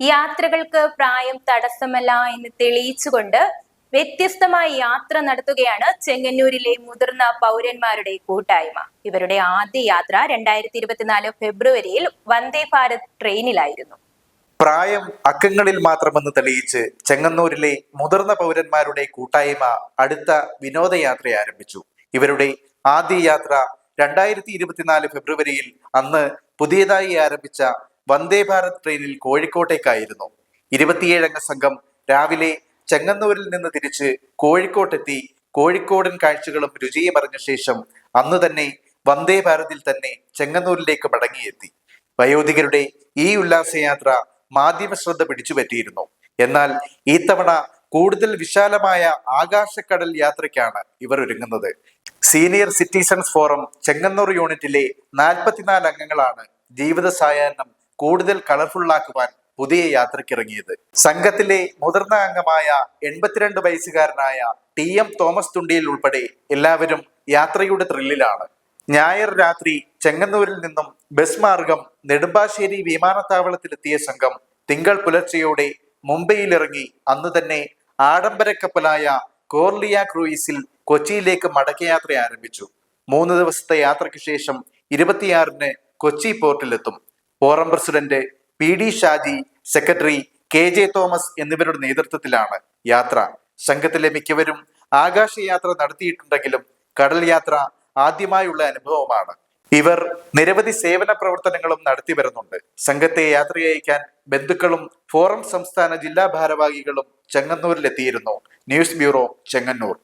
യാത്രകൾക്ക് പ്രായം തടസ്സമല്ല എന്ന് തെളിയിച്ചുകൊണ്ട് വ്യത്യസ്തമായ യാത്ര നടത്തുകയാണ് ചെങ്ങന്നൂരിലെ മുതിർന്ന പൗരന്മാരുടെ കൂട്ടായ്മ. ഇവരുടെ ആദ്യ യാത്ര രണ്ടായിരത്തി ഇരുപത്തിനാല് ഫെബ്രുവരിയിൽ വന്ദേ ഭാരത് ട്രെയിനിലായിരുന്നു. പ്രായം അക്കങ്ങളിൽ മാത്രമെന്ന് തെളിയിച്ച് ചെങ്ങന്നൂരിലെ മുതിർന്ന പൗരന്മാരുടെ കൂട്ടായ്മ അടുത്ത വിനോദയാത്ര ആരംഭിച്ചു. ഇവരുടെ ആദ്യ യാത്ര രണ്ടായിരത്തി ഇരുപത്തിനാല് ഫെബ്രുവരിയിൽ അന്ന് പുതിയതായി ആരംഭിച്ച വന്ദേ ഭാരത് ട്രെയിനിൽ കോഴിക്കോട്ടേക്കായിരുന്നു. ഇരുപത്തിയേഴംഗ സംഘം രാവിലെ ചെങ്ങന്നൂരിൽ നിന്ന് തിരിച്ച് കോഴിക്കോട്ടെത്തി കോഴിക്കോടൻ കാഴ്ചകളും രുചിയും അറിഞ്ഞ ശേഷം അന്ന് തന്നെ വന്ദേ ഭാരതിൽ തന്നെ ചെങ്ങന്നൂരിലേക്ക് മടങ്ങിയെത്തി. വയോധികരുടെ ഈ ഉല്ലാസയാത്ര മാധ്യമ ശ്രദ്ധ പിടിച്ചുപറ്റിയിരുന്നു. എന്നാൽ ഈ തവണ കൂടുതൽ വിശാലമായ ആകാശക്കടൽ യാത്രയ്ക്കാണ് ഇവർ ഒരുങ്ങുന്നത്. സീനിയർ സിറ്റിസൺസ് ഫോറം ചെങ്ങന്നൂർ യൂണിറ്റിലെ നാൽപ്പത്തിനാല് അംഗങ്ങളാണ് ജീവിത സായാഹ്നം കൂടുതൽ കളർഫുള്ളാക്കുവാൻ പുതിയ യാത്രക്കിറങ്ങിയത് സംഘത്തിലെ മുതിർന്ന അംഗമായ എൺപത്തിരണ്ട് വയസ്സുകാരനായ ടി എം തോമസ് തുണ്ടിയിൽ ഉൾപ്പെടെ എല്ലാവരും യാത്രയുടെ ത്രില്ലിലാണ് ഞായർ രാത്രി ചെങ്ങന്നൂരിൽ നിന്നും ബസ് മാർഗം നെടുമ്പാശ്ശേരി വിമാനത്താവളത്തിലെത്തിയ സംഘം തിങ്കൾ പുലർച്ചയോടെ മുംബൈയിലിറങ്ങി അന്ന് തന്നെ ആഡംബര കപ്പലായ കോർലിയ ക്രൂയിസിൽ കൊച്ചിയിലേക്ക് മടക്കയാത്ര ആരംഭിച്ചു. മൂന്ന് ദിവസത്തെ യാത്രയ്ക്ക് ശേഷം ഇരുപത്തിയാറിന് Kochi പോർട്ടിലെത്തും. Forum president P D Shaji secretary K J Thomas എന്നിവരുടെ നേതൃത്വത്തിലാണ് യാത്ര. സംഘത്തിലെ മിക്കവരും ആകാശയാത്ര നടത്തിയിട്ടുണ്ടെങ്കിലും കടൽ യാത്ര ആദ്യമായുള്ള അനുഭവമാണ്. ഇവർ നിരവധി സേവന പ്രവർത്തനങ്ങളും നടത്തി വരുന്നുണ്ട്. സംഘത്തെ യാത്രയയക്കാൻ ബന്ധുക്കളും ഫോറം സംസ്ഥാന ജില്ലാ ഭാരവാഹികളും ചെങ്ങന്നൂരിലെത്തിയിരുന്നു. News bureau Chengannur.